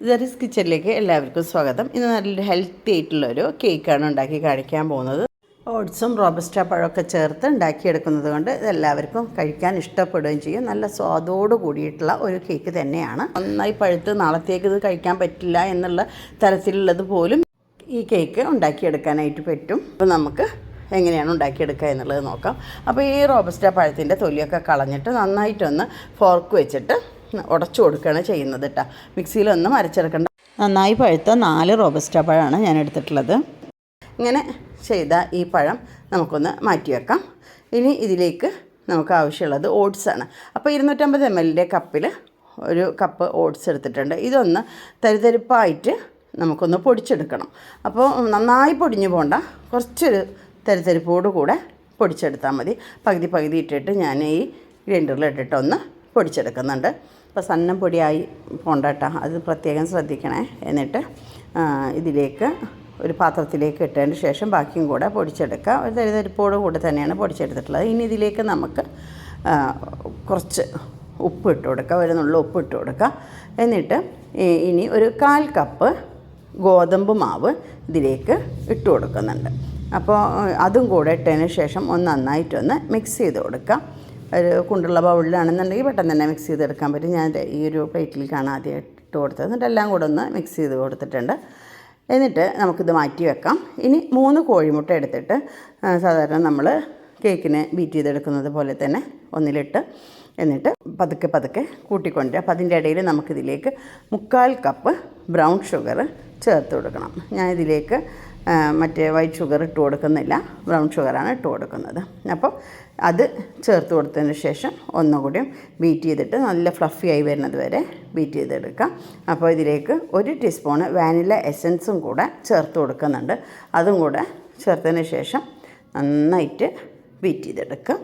Jerry's കിച്ചണിലേക്ക് എല്ലാവർക്കും സ്വാഗതം. ഇന്ന് നല്ലൊരു ഹെൽത്തി ആയിട്ടുള്ളൊരു കേക്കാണ് ഉണ്ടാക്കി കാണിക്കാൻ പോകുന്നത്. ഓട്സും റോബസ്റ്റ പഴമൊക്കെ ചേർത്ത് ഉണ്ടാക്കിയെടുക്കുന്നത് കൊണ്ട് ഇത് എല്ലാവർക്കും കഴിക്കാൻ ഇഷ്ടപ്പെടുകയും ചെയ്യും. നല്ല സ്വാദോട് കൂടിയിട്ടുള്ള ഒരു കേക്ക് തന്നെയാണ്. നന്നായി പഴുത്ത് നാളത്തേക്ക് ഇത് കഴിക്കാൻ പറ്റില്ല എന്നുള്ള തരത്തിലുള്ളത് പോലും ഈ കേക്ക് ഉണ്ടാക്കിയെടുക്കാനായിട്ട് പറ്റും. അപ്പോൾ നമുക്ക് എങ്ങനെയാണ് ഉണ്ടാക്കിയെടുക്കുക എന്നുള്ളത് നോക്കാം. അപ്പോൾ ഈ റോബസ്റ്റ പഴത്തിന്റെ തൊലിയൊക്കെ കളഞ്ഞിട്ട് നന്നായിട്ടൊന്ന് ഫോർക്ക് വെച്ചിട്ട് ഉടച്ചു കൊടുക്കുകയാണ് ചെയ്യുന്നത് കേട്ടോ. മിക്സിയിലൊന്നും അരച്ചെടുക്കേണ്ട. നന്നായി പഴുത്ത നാല് റോബസ്റ്റ പഴമാണ് ഞാൻ എടുത്തിട്ടുള്ളത്. ഇങ്ങനെ ചെയ്ത ഈ പഴം നമുക്കൊന്ന് മാറ്റി വെക്കാം. ഇനി ഇതിലേക്ക് നമുക്ക് ആവശ്യമുള്ളത് ഓട്സാണ് അപ്പോൾ ഇരുന്നൂറ്റമ്പത് എം എല്ലിന്റെ കപ്പിൽ ഒരു കപ്പ് ഓട്സ് എടുത്തിട്ടുണ്ട്. ഇതൊന്ന് തരിതരിപ്പായിട്ട് നമുക്കൊന്ന് പൊടിച്ചെടുക്കണം. അപ്പോൾ നന്നായി പൊടിഞ്ഞു പോണ്ട. കുറച്ചൊരു തരിതരിപ്പോട് കൂടെ പൊടിച്ചെടുത്താൽ മതി. പകുതി പകുതി ഇട്ടിട്ട് ഞാൻ ഈ ഗ്രൈൻഡറിൽ ഇട്ടിട്ടൊന്ന് പൊടിച്ചെടുക്കുന്നുണ്ട്. അപ്പോൾ സന്നം പൊടിയായി പോണ്ട കേട്ടോ. അത് പ്രത്യേകം ശ്രദ്ധിക്കണേ. എന്നിട്ട് ഇതിലേക്ക് ഒരു പാത്രത്തിലേക്ക് ഇട്ടതിന് ശേഷം ബാക്കിയും കൂടെ പൊടിച്ചെടുക്കുക. ഒരു തരിതരിപ്പോട് കൂടെ തന്നെയാണ് പൊടിച്ചെടുത്തിട്ടുള്ളത്. ഇനി ഇതിലേക്ക് നമുക്ക് കുറച്ച് ഉപ്പ് ഇട്ട് കൊടുക്കുക. ഒരു നുള്ള ഉപ്പ് ഇട്ട് കൊടുക്കുക. എന്നിട്ട് ഇനി ഒരു കാൽ കപ്പ് ഗോതമ്പ് മാവ് ഇതിലേക്ക് ഇട്ട് കൊടുക്കുന്നുണ്ട്. അപ്പോൾ അതും കൂടെ ഇട്ടതിന് ശേഷം ഒന്ന് നന്നായിട്ടൊന്ന് മിക്സ് ചെയ്ത് കൊടുക്കുക. ഒരു കുണ്ടുള്ള ബൗളിലാണെന്നുണ്ടെങ്കിൽ പെട്ടെന്ന് തന്നെ മിക്സ് ചെയ്തെടുക്കാൻ പറ്റും. ഞാൻ ഈ ഒരു പ്ലേറ്റിലേക്കാണ് ആദ്യം ഇട്ട് കൊടുത്തത്. എന്നിട്ട് എല്ലാം കൂടെ ഒന്ന് മിക്സ് ചെയ്ത് കൊടുത്തിട്ടുണ്ട്. എന്നിട്ട് നമുക്കിത് മാറ്റി വെക്കാം. ഇനി മൂന്ന് കോഴിമുട്ട എടുത്തിട്ട് സാധാരണ നമ്മൾ കേക്കിന് ബീറ്റ് ചെയ്തെടുക്കുന്നത് പോലെ തന്നെ ഒന്നിലിട്ട് എന്നിട്ട് പതുക്കെ പതുക്കെ കൂട്ടിക്കൊണ്ടുവരിക അപ്പോൾ അതിന്റെ ഇടയിൽ നമുക്കിതിലേക്ക് മുക്കാൽ കപ്പ് ബ്രൗൺ ഷുഗർ ചേർത്ത് കൊടുക്കണം. ഞാൻ ഇതിലേക്ക് മറ്റേ വൈറ്റ് ഷുഗർ ഇട്ട് കൊടുക്കുന്നില്ല. ബ്രൗൺ ഷുഗറാണ് ഇട്ട് കൊടുക്കുന്നത്. അപ്പോൾ അത് ചേർത്ത് കൊടുത്തതിന് ശേഷം ഒന്നുകൂടി ബീറ്റ് ചെയ്തിട്ട് നല്ല ഫ്ലഫി ആയി വരുന്നത് വരെ ബീറ്റ് ചെയ്തെടുക്കാം. അപ്പോൾ ഇതിലേക്ക് ഒരു ടീസ്പൂൺ വാനില എസൻസും കൂടെ ചേർത്ത് കൊടുക്കുന്നുണ്ട്. അതും കൂടെ ചേർത്തതിന് ശേഷം നന്നായിട്ട് ബീറ്റ് ചെയ്തെടുക്കുക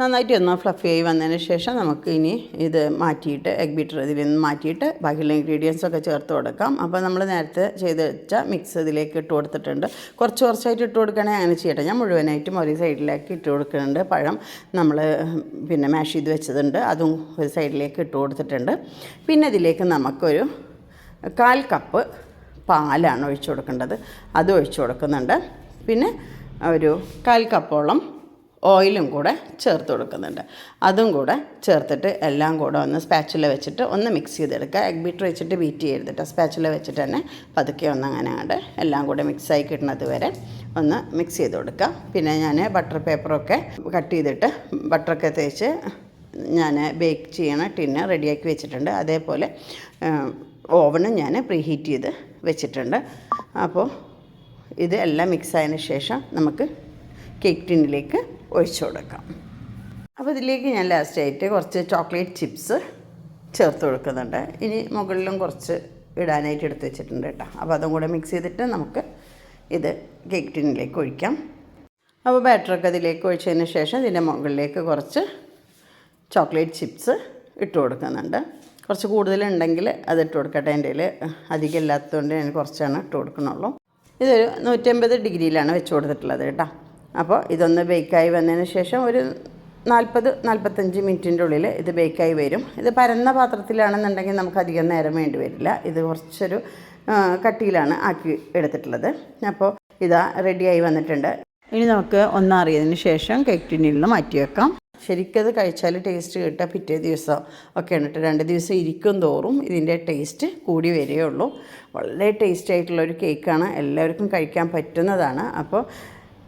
നന്നായിട്ട് ഒന്ന് ഫ്ലഫി ആയി വന്നതിന് ശേഷം നമുക്ക് ഇനി ഇത് മാറ്റിയിട്ട് എഗ് ബീറ്റർ ഇതിൽ നിന്ന് മാറ്റിയിട്ട് ബാക്കിയുള്ള ഇൻഗ്രീഡിയൻസ് ഒക്കെ ചേർത്ത് കൊടുക്കാം. അപ്പോൾ നമ്മൾ നേരത്തെ ചെയ്ത് വെച്ച മിക്സ് ഇതിലേക്ക് ഇട്ട് കൊടുത്തിട്ടുണ്ട്. കുറച്ച് കുറച്ചായിട്ട് ഇട്ട് കൊടുക്കണേ അങ്ങനെ ചെയ്യട്ടെ. ഞാൻ മുഴുവനായിട്ടും ഒരു സൈഡിലേക്ക് ഇട്ട് കൊടുക്കുന്നുണ്ട്. പഴം നമ്മൾ പിന്നെ മാഷ് ചെയ്ത് വെച്ചതുണ്ട്. അതും ഒരു സൈഡിലേക്ക് ഇട്ട് കൊടുത്തിട്ടുണ്ട്. പിന്നെ ഇതിലേക്ക് നമുക്കൊരു കാൽ കപ്പ് പാലാണ് ഒഴിച്ചു കൊടുക്കേണ്ടത്. അത് ഒഴിച്ചു കൊടുക്കുന്നുണ്ട്. പിന്നെ ഒരു കാൽ കപ്പോളം ഓയിലും കൂടെ ചേർത്ത് കൊടുക്കുന്നുണ്ട്. അതും കൂടെ ചേർത്തിട്ട് എല്ലാം കൂടെ ഒന്ന് സ്പാച്ചുല വെച്ചിട്ട് ഒന്ന് മിക്സ് ചെയ്തെടുക്കുക. എഗ് ബീറ്റർ വെച്ചിട്ട് ബീറ്റ് ചെയ്തിട്ട് സ്പാച്ചുല വെച്ചിട്ട് തന്നെ പതുക്കെ ഒന്ന് അങ്ങനെ അങ്ങോട്ട് എല്ലാം കൂടെ മിക്സായി കിട്ടുന്നത് വരെ ഒന്ന് മിക്സ് ചെയ്ത് കൊടുക്കുക. പിന്നെ ഞാൻ ബട്ടർ പേപ്പറൊക്കെ കട്ട് ചെയ്തിട്ട് ബട്ടറൊക്കെ തേച്ച് ഞാൻ ബേക്ക് ചെയ്യണ ടിന്ന് റെഡിയാക്കി വെച്ചിട്ടുണ്ട്. അതേപോലെ ഓവനും ഞാൻ പ്രീഹീറ്റ് ചെയ്ത് വെച്ചിട്ടുണ്ട്. അപ്പോൾ ഇത് എല്ലാം മിക്സ് ആയതിന് ശേഷം നമുക്ക് കേക്ക് ടിന്നിലേക്ക് ഒഴിച്ചു കൊടുക്കാം. അപ്പോൾ ഇതിലേക്ക് ഞാൻ ലാസ്റ്റായിട്ട് കുറച്ച് ചോക്ലേറ്റ് ചിപ്സ് ചേർത്ത് കൊടുക്കുന്നുണ്ട്. ഇനി മുകളിലും കുറച്ച് ഇടാനായിട്ട് എടുത്ത് വെച്ചിട്ടുണ്ട് കേട്ടോ. അപ്പോൾ അതും കൂടെ മിക്സ് ചെയ്തിട്ട് നമുക്ക് ഇത് കേക്ക് ടിന്നിലേക്ക് ഒഴിക്കാം. അപ്പോൾ ബാറ്ററൊക്കെ ഇതിലേക്ക് ഒഴിച്ചതിന് ശേഷം ഇതിന്റെ മുകളിലേക്ക് കുറച്ച് ചോക്ലേറ്റ് ചിപ്സ് ഇട്ട് കൊടുക്കുന്നുണ്ട്. കുറച്ച് കൂടുതലുണ്ടെങ്കിൽ അത് ഇട്ട് കൊടുക്കട്ടെ. എന്റെ കയ്യിൽ അധികം ഇല്ലാത്തതുകൊണ്ട് ഞാൻ കുറച്ചാണ് ഇട്ട് കൊടുക്കുന്നുള്ളൂ. ഇതൊരു നൂറ്റമ്പത് ഡിഗ്രിയിലാണ് വെച്ച് കൊടുത്തിട്ടുള്ളത് കേട്ടോ. അപ്പോൾ ഇതൊന്ന് ബേക്കായി വന്നതിന് ശേഷം ഒരു നാൽപ്പത് നാൽപ്പത്തഞ്ച് മിനിറ്റിന്റെ ഉള്ളിൽ ഇത് ബേക്കായി വരും. ഇത് പരന്ന പാത്രത്തിലാണെന്നുണ്ടെങ്കിൽ നമുക്ക് അധികം നേരം വേണ്ടി വരില്ല. ഇത് കുറച്ചൊരു കട്ടിയിലാണ് ആക്കി എടുത്തിട്ടുള്ളത്. അപ്പോൾ ഇതാ റെഡിയായി വന്നിട്ടുണ്ട്. ഇനി നമുക്ക് ഒന്നറിയതിന് ശേഷം കേക്ക് ടിന്നിൽ നിന്ന് മാറ്റി വെക്കാം. ശരിക്കത് കഴിച്ചാൽ ടേസ്റ്റ് കിട്ടുക പിറ്റേ ദിവസം ഒക്കെ ഉണ്ട് രണ്ട് ദിവസം ഇരിക്കും തോറും ഇതിന്റെ ടേസ്റ്റ് കൂടി വരികയുള്ളൂ വളരെ ടേസ്റ്റ് ആയിട്ടുള്ള ഒരു കേക്കാണ് എല്ലാവർക്കും കഴിക്കാൻ പറ്റുന്നതാണ്. അപ്പോൾ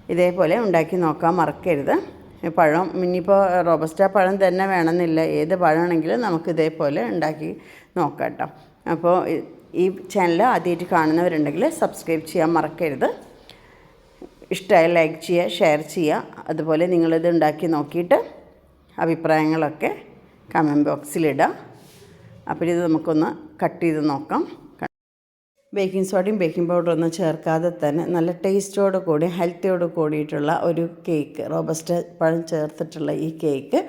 ഇതേപോലെ ഉണ്ടാക്കി നോക്കാൻ മറക്കരുത്. പഴം ഇനിയിപ്പോൾ റോബസ്റ്റ പഴം തന്നെ വേണമെന്നില്ല. ഏത് പഴമാണെങ്കിലും നമുക്ക് ഇതേപോലെ ഉണ്ടാക്കി നോക്കാം കേട്ടോ അപ്പോൾ ഈ- ചാനൽ ആദ്യമായിട്ട് കാണുന്നവരുണ്ടെങ്കിൽ സബ്സ്ക്രൈബ് ചെയ്യാൻ മറക്കരുത്. ഇഷ്ടമായ ലൈക്ക് ചെയ്യുക ഷെയർ ചെയ്യുക. അതുപോലെ നിങ്ങളിത് ഉണ്ടാക്കി നോക്കിയിട്ട് അഭിപ്രായങ്ങളൊക്കെ കമന്റ് ബോക്സിലിടുക അപ്പോൾ ഇത് നമുക്കൊന്ന് കട്ട് ചെയ്ത് നോക്കാം. ബേക്കിംഗ് സോഡയും ബേക്കിംഗ് പൗഡറും ഒന്നും ചേർക്കാതെ തന്നെ നല്ല ടേസ്റ്റോട് കൂടി ഹെൽത്തിയോട് കൂടിയിട്ടുള്ള ഒരു കേക്ക് റോബസ്റ്റ് പഴം ചേർത്തിട്ടുള്ള ഈ കേക്ക്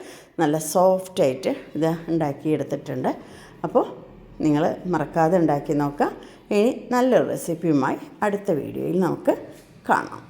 നല്ല സോഫ്റ്റായിട്ട് ഇത് ഉണ്ടാക്കിയെടുത്തിട്ടുണ്ട്. അപ്പോൾ നിങ്ങൾ മറക്കാതെ ഉണ്ടാക്കി നോക്കാം. ഇനി നല്ലൊരു റെസിപ്പിയുമായി അടുത്ത വീഡിയോയിൽ നമുക്ക് കാണാം.